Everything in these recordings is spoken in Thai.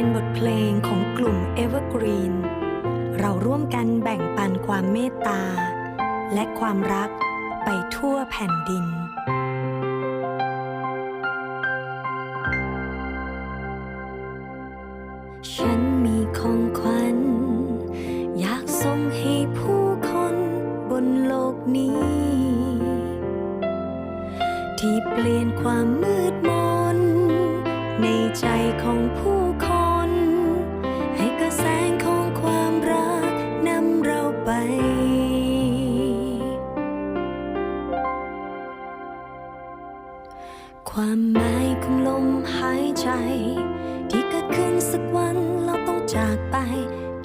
เป็นบทเพลุ่ม Evergreen เราร่วมกันแบ่งปันความเมตตา และความรักไปทั่วแผ่นดิน ฉันมีของขวัญ อยากส่งให้ผู้คนบนโลกนี้ ที่เปลี่ยนความมืดมนในใจของผู้คน ความหมายของลมหายใจ ที่เกิดขึ้นสักวันเราต้องจากไป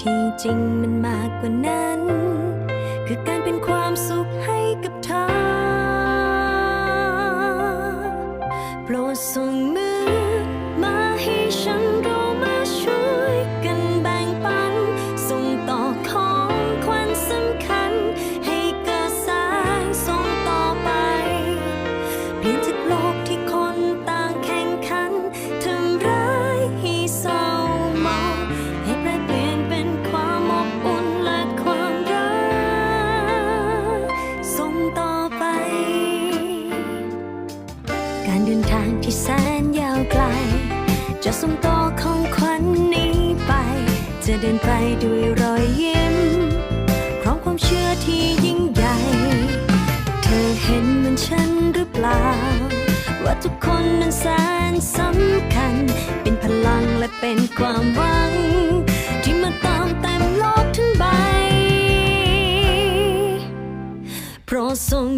ที่จริงมันมากกว่านั้น เดินทางที่แสนยาวไกล จะส่งต่อของขวัญนี้ไป จะเดินไปด้วยรอยยิ้ม พร้อมความเชื่อที่ยิ่งใหญ่ เธอเห็นเหมือนฉันหรือเปล่า ว่าทุกคนนั้นแสนสำคัญ เป็นพลังและเป็นความหวัง ที่มาตามเต็มโลกทั้งใบโปรดส่ง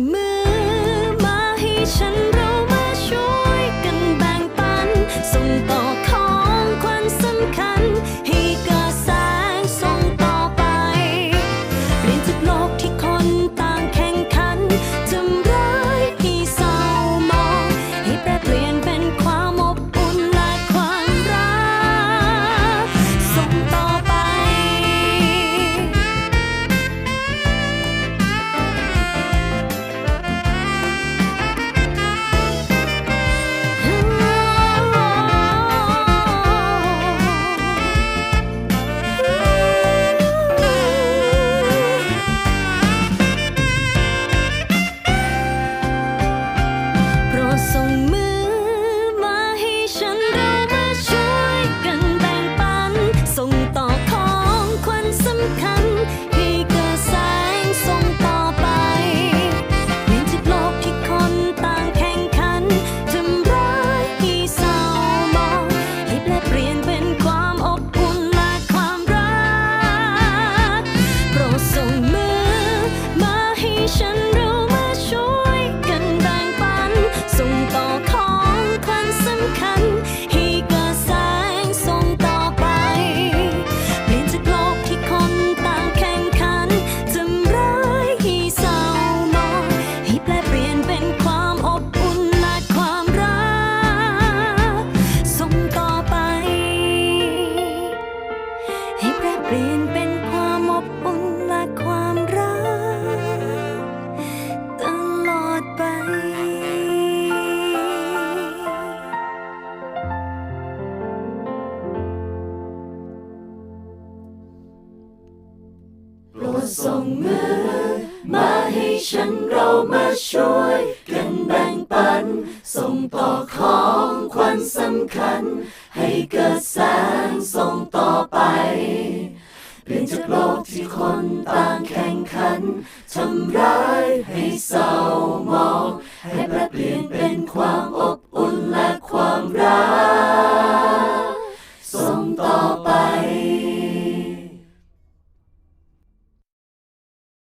วั ส่งมือ มาให้ฉันเรามาช่วยกันแบ่งปัน ส่งต่อของควันสำคัญ ให้เกิดแสงส่งต่อไปเปลี่ยนจากโลกที่คนต่างแข่งขันทำร้ายให้เศร้ามอง ให้ปรเปลี่ยนเป็นความอบอุ่นและความรัก